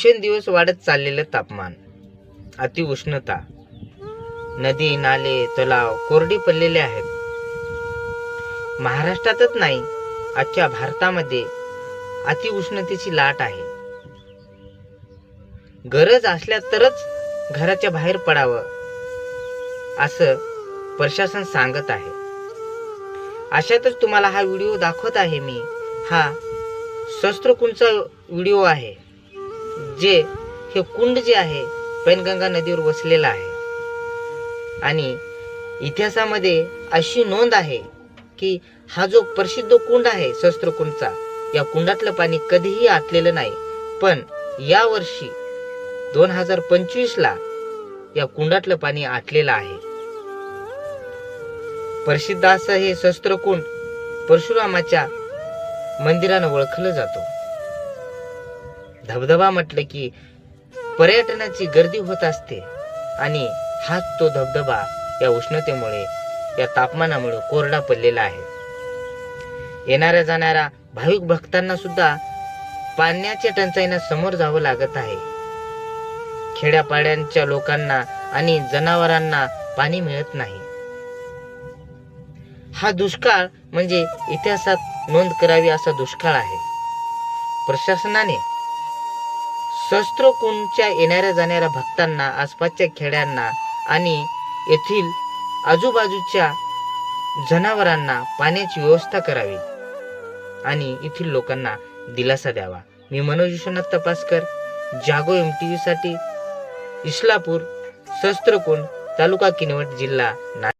दिवसेंदिवस वाढत चाललेलं तापमान. अतिउष्णता नदी नाले तलाव कोरडी पडलेले आहेत. महाराष्ट्रातच नाही आजच्या भारतामध्ये अतिउष्णतेची लाट आहे. गरज असल्या तरच घराच्या बाहेर पडावं असं प्रशासन सांगत आहे. अशातच तुम्हाला हा व्हिडिओ दाखवत आहे मी. हा शस्त्रकुंचा व्हिडिओ आहे. जे हे कुंड जे आहे पैनगंगा नदीवर वसलेलं आहे. आणि इतिहासामध्ये अशी नोंद आहे की हा जो प्रसिद्ध कुंड आहे शस्त्रकुंडचा या कुंडातलं पाणी कधीही आटलेलं नाही. पण या वर्षी दोन हजार पंचवीसला या कुंडातलं पाणी आटलेलं आहे. प्रसिद्ध असं हे शस्त्रकुंड परशुरामाच्या मंदिरानं ओळखलं जातो. धबधबा म्हटलं की पर्यटनाची गर्दी होत असते. आणि हाच तो धबधबा या उष्णतेमुळे या तापमानामुळे कोरडा पडलेला आहे. येणाऱ्या जाणाऱ्या भाविक भक्तांना सुद्धा पाण्याच्या टंचाईनं समोर जावं लागत आहे. खेड्यापाड्यांच्या लोकांना आणि जनावरांना पाणी मिळत नाही. हा दुष्काळ म्हणजे इतिहासात नोंद करावी असा दुष्काळ आहे. प्रशासनाने शस्त्रकुंडच्या येणाऱ्या जाणाऱ्या भक्तांना आसपासच्या खेड्यांना आणि येथील आजूबाजूच्या जनावरांना पाण्याची व्यवस्था करावी आणि येथील लोकांना दिलासा द्यावा. मी मनोज विश्वनाथ तपासकर जागो एम टी व्हीसाठी इस्लापूर शस्त्रकुंड तालुका किनवट जिल्हा ना